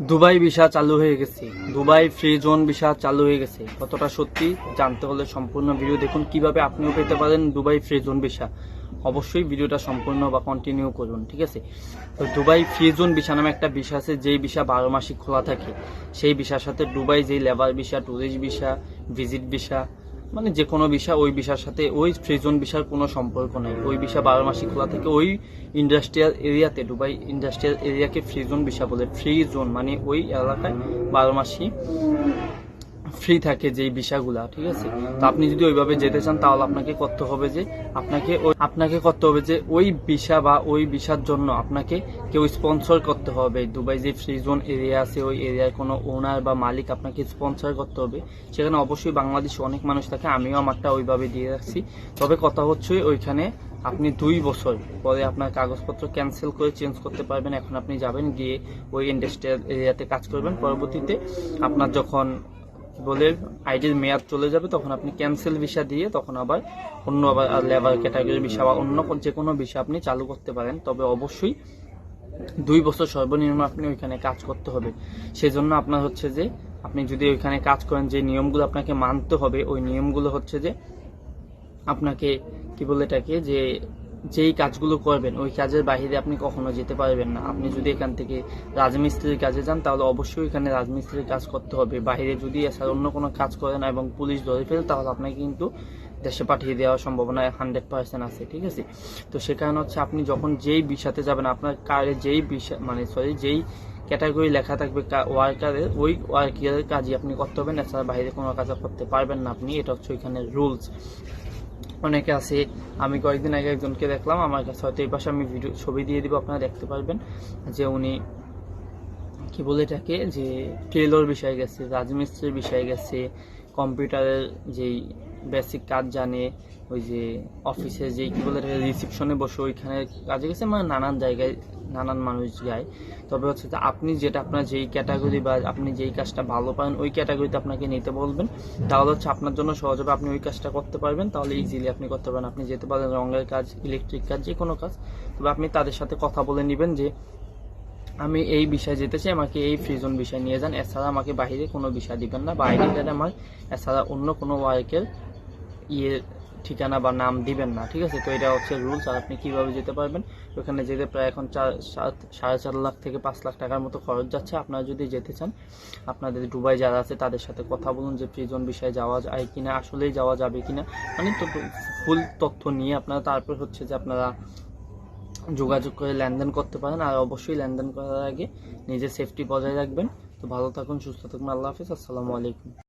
Dubai visa চালু হয়ে গেছে। দুবাই ফ্রি জোন ভিসা চালু হয়ে গেছে। কতটা সত্যি জানতে হলে সম্পূর্ণ ভিডিও দেখুন। কীভাবে আপনিও পেতে পারেন দুবাই ফ্রি জোন ভিসা? অবশ্যই ভিডিওটা সম্পূর্ণ বা কন্টিনিউ করুন, ঠিক আছে? তো দুবাই ফ্রি জোন ভিসা নামে একটা ভিসা আছে, যেই ভিসা বারো মাসই খোলা থাকে। সেই ভিসার সাথে দুবাই যেই labour visa tourist visa visit visa মানে যে কোনো বিষয় ওই বিষয়ের সাথে, ওই সৃজন বিষয়ের কোনো সম্পর্ক নেই। ওই বিষয় বারো মাসি খোলা থেকে, ওই ইন্ডাস্ট্রিয়াল এরিয়াতে, দুবাই ইন্ডাস্ট্রিয়াল এরিয়াকে ফ্রি জোন ভিসা বলে। ফ্রি জোন মানে ওই এলাকায় বারো মাসই ফ্রি থাকে যেই ভিসাগুলা ঠিক আছে? তো আপনি যদি ওইভাবে যেতে চান, তাহলে আপনাকে করতে হবে যে আপনাকে আপনাকে করতে হবে যে ওই ভিসা বা ওই ভিসার জন্য আপনাকে কেউ স্পন্সর করতে হবে। দুবাই যে ফ্রি জোন এরিয়া আছে, ওই এরিয়ার কোনো ওনার বা মালিক আপনাকে স্পন্সর করতে হবে। সেখানে অবশ্যই বাংলাদেশে অনেক মানুষ থাকে, আমিও আমারটা ওইভাবে দিয়ে রাখছি। তবে কথা হচ্ছে ওইখানে আপনি দুই বছর পরে আপনার কাগজপত্র ক্যান্সেল করে চেঞ্জ করতে পারবেন। এখন আপনি যাবেন গিয়ে ওই ইন্ডাস্ট্রিয়াল এরিয়াতে কাজ করবেন। পরবর্তীতে আপনার যখন বলে, আইডির মেয়াদ চলে যাবে, তখন আপনি ক্যান্সেল ভিসা দিয়ে তখন আবার অন্য আবার লেবার ক্যাটাগরি ভিসা বা অন্য যে কোনো ভিসা আপনি চালু করতে পারেন। তবে অবশ্যই দুই বছর সর্বনিম্ন আপনি ওইখানে কাজ করতে হবে। সেজন্য আপনার হচ্ছে যে, আপনি যদি ওইখানে কাজ করেন, যে নিয়মগুলো আপনাকে মানতে হবে, ওই নিয়মগুলো হচ্ছে যে, আপনাকে কি বলে এটাকে যে যেই কাজগুলো করবেন, ওই কাজের বাইরে আপনি কখনো যেতে পারবেন না। আপনি যদি এখান থেকে রাজমিস্ত্রির কাজে যান, তাহলে অবশ্যই এখানে রাজমিস্ত্রির কাজ করতে হবে। বাইরে যদি এছাড়া অন্য কোনো কাজ করেন এবং পুলিশ ধরে ফেলে, তাহলে আপনাকে কিন্তু দেশে পাঠিয়ে দেওয়ার সম্ভাবনা হান্ড্রেড পার্সেন্ট আছে, ঠিক আছে? তো সে কারণে হচ্ছে আপনি যখন যেই বিষাতে যাবেন, আপনার কারে যেই বিষা মানে সরি যেই ক্যাটাগরি লেখা থাকবে ওয়ার্কারের ওই ওয়ার্কারের কাজই আপনি করতে হবেন এছাড়া বাইরে কোনো কাজ করতে পারবেন না আপনি। এটা হচ্ছে ওইখানে রুলস অনেকে আছে, আমি কয়েকদিন আগে একজনকে দেখলাম, আমার কাছে হয়তো এই পাশে আমি ভিডিও ছবি দিয়ে দিব, আপনারা দেখতে পারবেন, যে উনি, কি বলে এটাকে, যে টেলর বিষয়ে গেছে, রাজমিস্ত্রির বিষয়ে গেছে কম্পিউটারের যেই বেসিক কাজ জানে, ওই যে অফিসে যে কি বলে রিসিপশনে বসে, ওইখানে কাজে গেছে মানে নানান জায়গায় নানান মানুষ যায়। তবে হচ্ছে যে আপনি যেটা আপনার যেই ক্যাটাগরি বা আপনি যেই কাজটা ভালো পারেন, ওই ক্যাটাগরিতে আপনাকে নিতে বলবেন। তাহলে হচ্ছে আপনার জন্য সহজ হবে আপনি ওই কাজটা করতে পারবেন। তাহলে ইজিলি আপনি করতে পারেন আপনি যেতে পারেন রঙের কাজ ইলেকট্রিক কাজ যে কোনো কাজ। তবে আপনি তাদের সাথে কথা বলে নেবেন যে, আমি এই বিষয়ে যেতে চাই, আমাকে এই ফ্রিজন বিষয় নিয়ে যান। এছাড়া আমাকে বাইরে কোনো বিষয় দিবেন না। বা আইডি কার্ডে আমার, এছাড়া অন্য কোনো ওয়ার্কের ইয়ে ঠিকানা বা নাম দিবেন না, ঠিক আছে? তো এটা হচ্ছে রুলস আর আপনি কীভাবে যেতে পারবেন? ওখানে যেতে প্রায় এখন চার, সাত- সাড়ে চার লাখ থেকে পাঁচ লাখ টাকার মতো খরচ যাচ্ছে। আপনারা যদি যেতে চান, আপনাদের দুবাই যারা আছে, তাদের সাথে কথা বলুন যে প্রিজন বিষয়ে যাওয়া যায় কিনা, আসলেই যাওয়া যাবে কিনা। মানে তো ফুল তথ্য নিয়ে আপনারা, তারপর হচ্ছে যে আপনারা যোগাযোগ করে লেনদেন করতে পারেন। আর অবশ্যই লেনদেন করার আগে নিজের সেফটি বজায় রাখবেন। তো ভালো থাকুন, সুস্থ থাকুন, আল্লাহ হাফিজ। আসসালামু আলাইকুম।